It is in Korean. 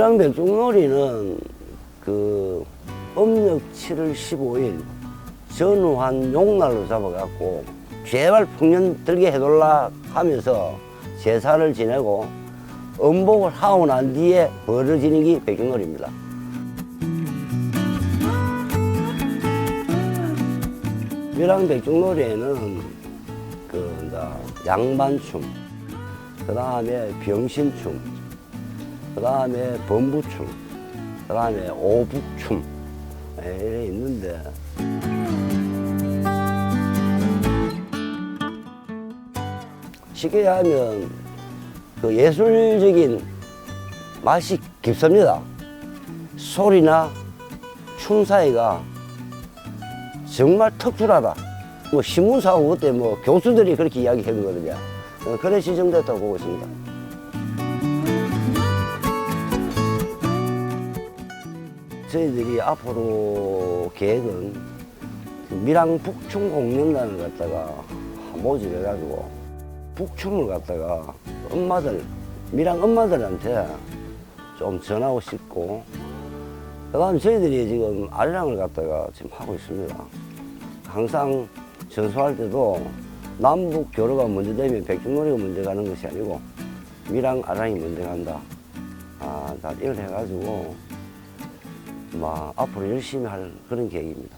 밀양 백종놀이는 그 음력 7월 15일 전후한 용날로 잡아갖고 제발 풍년 들게 해달라 하면서 제사를 지내고 음복을 하고 난 뒤에 벌어지는 게 백종놀이입니다. 밀양 백종놀이에는 그 양반춤, 그 다음에 병신춤, 그 다음에 범부춤, 그 다음에 오북춤, 예, 이래 있는데, 쉽게 하면 그 예술적인 맛이 깊습니다. 소리나 춤 사이가 정말 특출하다. 뭐 신문사고 그때 뭐 교수들이 그렇게 이야기했거든요. 어, 그래 지정됐다고 보고 있습니다. 저희들이 앞으로 계획은 그 밀양 북춤 공연단을 갖다가 모집해가지고 북춤을 갖다가 엄마들, 밀양 엄마들한테 좀 전하고 싶고 그 다음에 저희들이 지금 아리랑을 갖다가 지금 하고 있습니다. 항상 전수할 때도 남북 교류가 먼저 되면 백중놀이가 먼저 가는 것이 아니고 밀양 아랑이 먼저 간다. 아, 다 이걸 해가지고 막 앞으로 열심히 할 그런 계획입니다.